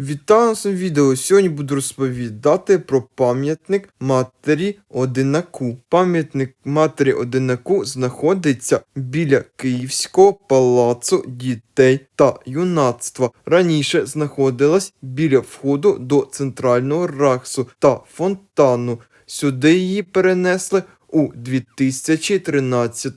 Вітаю на цьому відео. Сьогодні буду розповідати про пам'ятник матері Одинаку. Пам'ятник матері Одинаку знаходиться біля Київського палацу дітей та юнацтва. Раніше знаходилась біля входу до центрального раксу та фонтану. Сюди її перенесли у 2013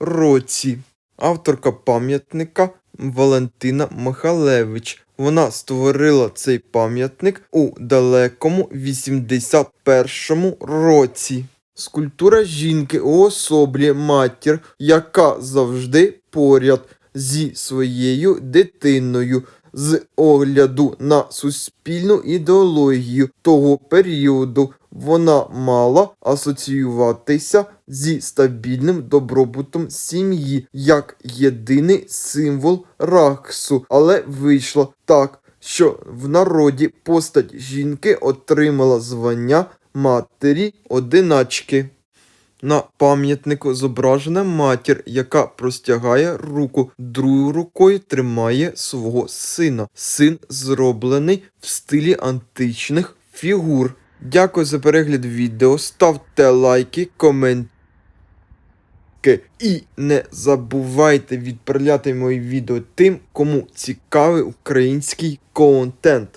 році. Авторка пам'ятника Валентина Михалевич. Вона створила цей пам'ятник у далекому 81-му році. Скульптура жінки уособлює матір, яка завжди поряд зі своєю дитиною. З огляду на суспільну ідеологію того періоду вона мала асоціюватися зі стабільним добробутом сім'ї як єдиний символ раксу, але вийшло так, що в народі постать жінки отримала звання матері одиначки. На пам'ятнику зображена матір, яка простягає руку, другою рукою тримає свого сина. Син зроблений в стилі античних фігур. Дякую за перегляд відео. Ставте лайки, коментарі. І не забувайте відправляти мої відео тим, кому цікавий український контент.